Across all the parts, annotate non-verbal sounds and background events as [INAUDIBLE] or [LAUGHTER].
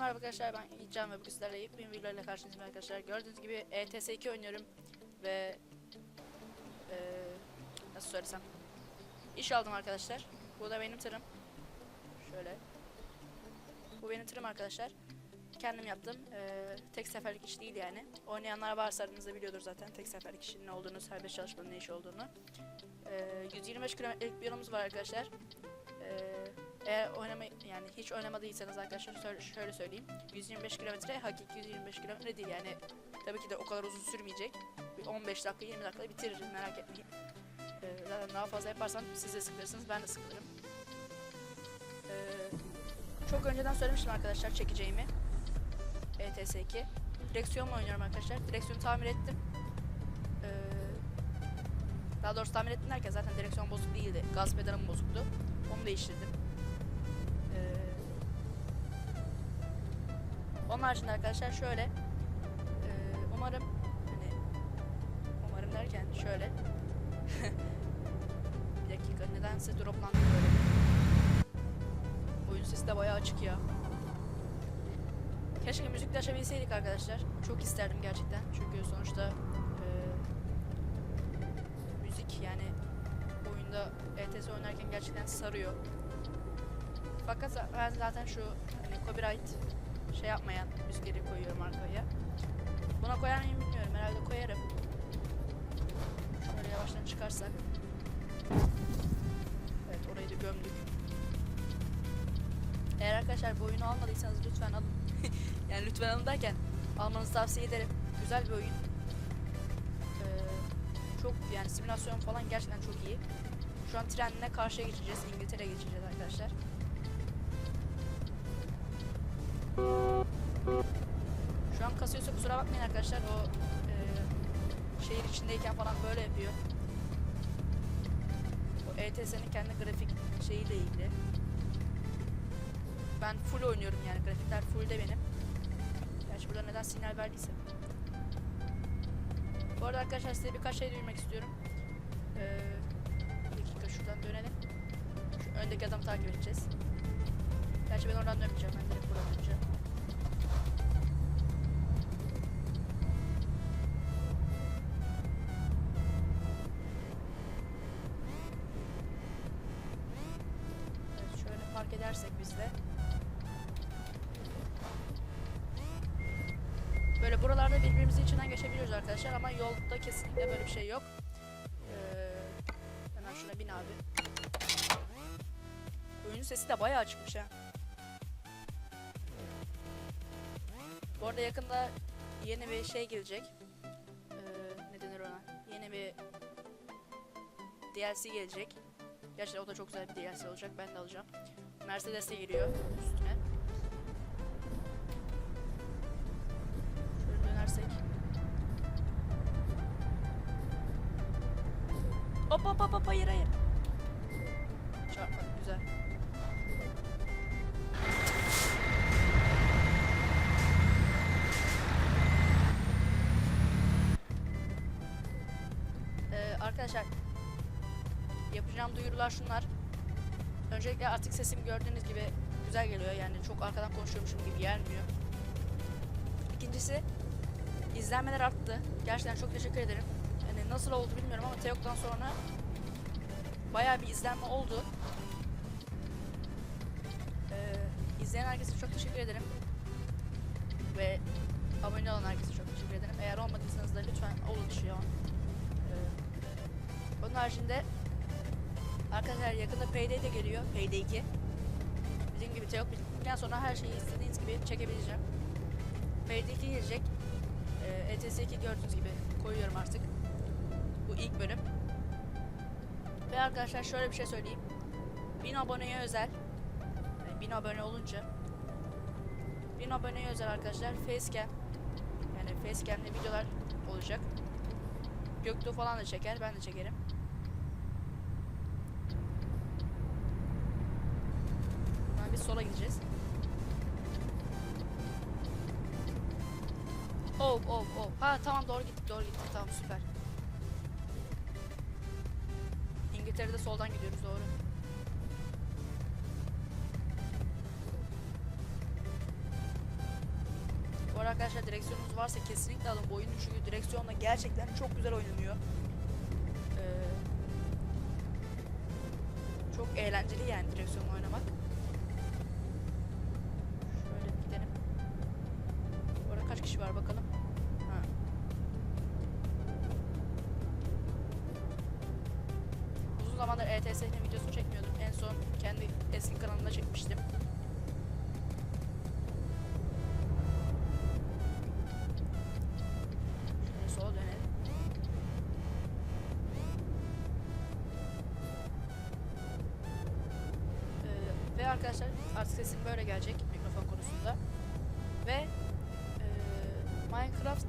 merhaba arkadaşlar ben Yiğitcan ve bugün sizlerle yepyeni videoyla karşınızdayım arkadaşlar. Gördüğünüz gibi ETS 2 oynuyorum ve eee nasıl söylesem iş aldım arkadaşlar. Bu da benim tırım. Şöyle. Bu benim tırım arkadaşlar. Kendim yaptım. Eee, tek seferlik iş değil yani. Oynayanlar varsa aranızda biliyordur zaten tek seferlik işin ne olduğunu, serbest çalışmanın ne iş olduğunu. Eee 125 kilometrelik bir yolumuz var arkadaşlar. Eee eğer oynama yani hiç oynamadıysanız arkadaşlar şöyle, söyleyeyim. 125 kilometre hakiki 125 kilometre değil yani tabii ki de o kadar uzun sürmeyecek. Bir 15 dakika 20 dakikada bitiririz merak etmeyin. Ee, zaten daha fazla yaparsam siz de sıkılırsınız ben de sıkılırım. Ee, çok önceden söylemiştim arkadaşlar çekeceğimi. ETS 2. Direksiyonla oynuyorum arkadaşlar. Direksiyonu tamir ettim. Ee, daha doğrusu tamir ettim derken zaten direksiyon bozuk değildi. Gaz pedalım bozuktu. Onu değiştirdim. Onun haricinde arkadaşlar şöyle ee, umarım hani umarım derken şöyle [LAUGHS] bir dakika nedense droplandı böyle. Oyun sesi de bayağı açık ya. Keşke müzik de açabilseydik arkadaşlar. Çok isterdim gerçekten. Çünkü sonuçta ee, müzik yani oyunda ETS oynarken gerçekten sarıyor. Fakat ben zaten şu hani copyright şey yapmayan müzikleri koyuyorum arkaya. Buna koyar mıyım bilmiyorum. Herhalde koyarım. Şöyle yavaştan çıkarsak. Evet orayı da gömdük. Eğer arkadaşlar bu oyunu almadıysanız lütfen alın. [LAUGHS] yani lütfen alın derken almanızı tavsiye ederim. Güzel bir oyun. Ee, çok yani simülasyon falan gerçekten çok iyi. Şu an trenle karşıya geçeceğiz. İngiltere geçeceğiz arkadaşlar. Şu an kasıyorsa kusura bakmayın arkadaşlar. O e, şehir içindeyken falan böyle yapıyor. O ETS'nin kendi grafik şeyiyle ilgili. Ben full oynuyorum yani grafikler full de benim. Gerçi burada neden sinyal verdiyse. Bu arada arkadaşlar size birkaç şey duyurmak istiyorum. Ee, bir dakika şuradan dönelim. Şu öndeki adamı takip edeceğiz. Gerçi ben oradan dönmeyeceğim. Ben direkt buradan döneceğim. Park edersek biz de. Böyle buralarda birbirimizin içinden geçebiliyoruz arkadaşlar ama yolda kesinlikle böyle bir şey yok. Ee, hemen şuna bin abi. Oyunun sesi de bayağı çıkmış ha. Bu arada yakında yeni bir şey gelecek. Ee, ne denir ona? Yeni bir DLC gelecek. Gerçekten o da çok güzel bir DLC olacak. Ben de alacağım. Mercedes de geliyor üstüne. Şöyle dönersek. Hop hop hop hop hayır hayır. Çarpmadık güzel. Ee, arkadaşlar yapacağım duyurular şunlar. Öncelikle artık sesim gördüğünüz gibi güzel geliyor yani çok arkadan konuşuyormuşum gibi gelmiyor. İkincisi izlenmeler arttı. Gerçekten çok teşekkür ederim. Yani nasıl oldu bilmiyorum ama Teok'tan sonra bayağı bir izlenme oldu. Ee, izleyen herkese çok teşekkür ederim. Ve abone olan herkese çok teşekkür ederim. Eğer olmadıysanız da lütfen olun şu an. Ee, onun haricinde arkadaşlar yakında Payday de geliyor. Payday 2. Dediğim gibi Teok bittikten sonra her şeyi istediğiniz gibi çekebileceğim. Payday 2 gelecek. Ee, ETS 2 gördüğünüz gibi koyuyorum artık. Bu ilk bölüm. Ve arkadaşlar şöyle bir şey söyleyeyim. 1000 aboneye özel. Yani 1000 abone olunca 1000 aboneye özel arkadaşlar facecam yani facecam'li videolar olacak. Göktuğ falan da çeker, ben de çekerim. Buradan biz sola gideceğiz. Oh oh oh. Ha tamam doğru gittik doğru gittik tamam süper. İngiltere'de soldan gidiyoruz doğru. Bu arada arkadaşlar direksiyonunuz varsa kesinlikle alın bu oyunu çünkü direksiyonla gerçekten çok güzel oynanıyor. Ee, çok eğlenceli yani direksiyonla oynamak. Kaç kişi var bakalım. Ha. Uzun zamandır ETS'nin videosunu çekmiyordum. En son kendi eski kanalımda çekmiştim. Ee, ve arkadaşlar artık sesim böyle gelecek mikrofon konusunda. Ve Minecraft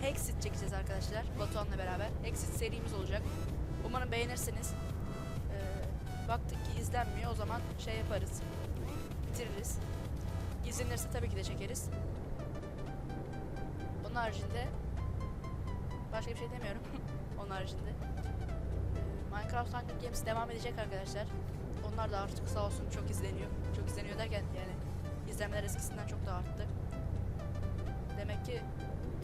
Hexit çekeceğiz arkadaşlar Batuhan'la beraber. Hexit serimiz olacak. Umarım beğenirsiniz. Ee, baktık ki izlenmiyor o zaman şey yaparız. Bitiririz. İzlenirse tabii ki de çekeriz. Onun haricinde başka bir şey demiyorum. [LAUGHS] Onun haricinde. Ee, Minecraft Hunger Games devam edecek arkadaşlar. Onlar da artık sağ olsun çok izleniyor. Çok izleniyor derken yani izlenmeler eskisinden çok daha arttı. Demek ki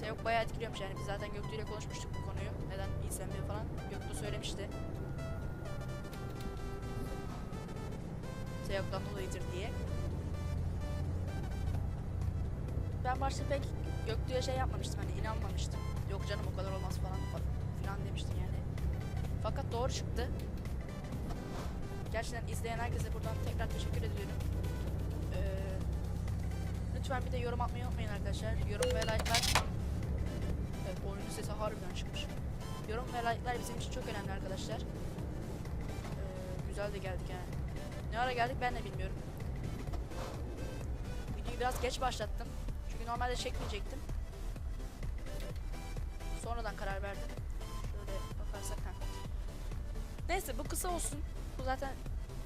Teok bayağı etkiliyormuş yani biz zaten Göktuğ ile konuşmuştuk bu konuyu. Neden izlenmiyor falan. Göktuğ söylemişti. Teok'tan dolayıdır diye. Ben başta pek Göktuğ'a şey yapmamıştım hani inanmamıştım. Yok canım o kadar olmaz falan fa- filan demiştim yani. Fakat doğru çıktı. Gerçekten izleyen herkese buradan tekrar teşekkür ediyorum. Ee, lütfen bir de yorum atmayı unutmayın arkadaşlar. Yorum ve like'lar Oyunun sesi harbiden çıkmış. Yorum ve like'lar bizim için çok önemli arkadaşlar. Ee, güzel de geldik yani. Ne ara geldik ben de bilmiyorum. Videoyu biraz geç başlattım. Çünkü normalde çekmeyecektim. Sonradan karar verdim. Şöyle bakarsak. ha. Neyse bu kısa olsun. Bu zaten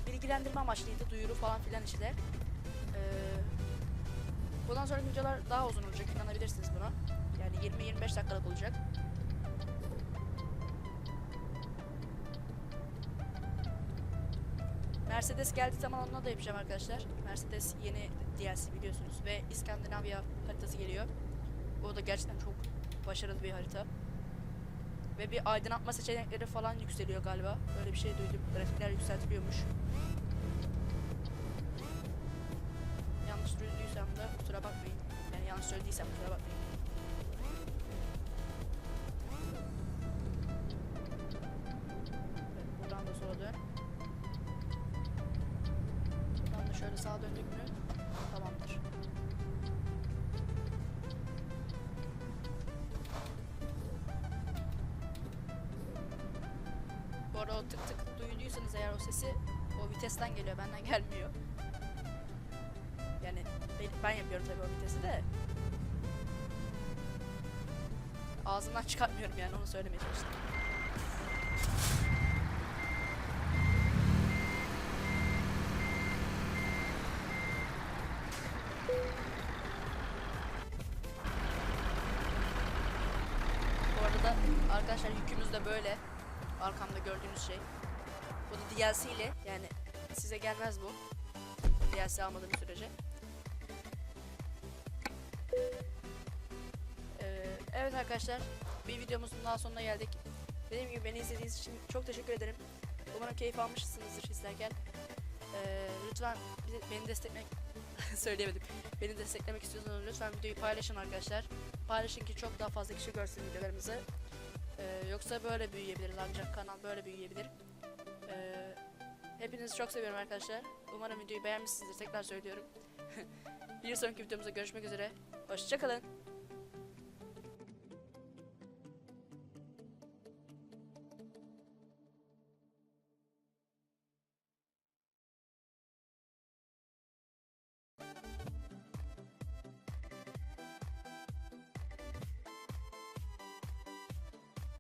bilgilendirme amaçlıydı. Duyuru falan filan işte. Ee, bundan sonraki videolar daha uzun olacak. inanabilirsiniz buna. Yani 20-25 dakikalık olacak. Mercedes geldiği zaman onunla da yapacağım arkadaşlar. Mercedes yeni DLC biliyorsunuz ve İskandinavya haritası geliyor. Bu da gerçekten çok başarılı bir harita. Ve bir aydınlatma seçenekleri falan yükseliyor galiba. Böyle bir şey duydum. Grafikler yükseltiliyormuş. Yanlış duyduysam da kusura bakmayın. Yani yanlış söylediysem kusura bakmayın. Arada o tık tık duyduysanız eğer o sesi o vitesten geliyor benden gelmiyor. Yani ben, ben yapıyorum tabii o vitesi de. Ağzımdan çıkartmıyorum yani onu söylemeye çalıştım. Bu arada arkadaşlar yükümüz de böyle. Arkamda gördüğünüz şey. Bu da DLC ile yani size gelmez bu. DLC almadığınız sürece. Ee, evet arkadaşlar bir videomuzun daha sonuna geldik. Dediğim gibi beni izlediğiniz için çok teşekkür ederim. Umarım keyif almışsınızdır izlerken. Ee, lütfen beni desteklemek [LAUGHS] söyleyemedim. Beni desteklemek istiyorsanız lütfen videoyu paylaşın arkadaşlar. Paylaşın ki çok daha fazla kişi görsün videolarımızı. Ee, yoksa böyle büyüyebiliriz ancak kanal böyle büyüyebilir. Ee, hepinizi çok seviyorum arkadaşlar. Umarım videoyu beğenmişsinizdir. Tekrar söylüyorum. [LAUGHS] bir sonraki videomuzda görüşmek üzere. Hoşçakalın.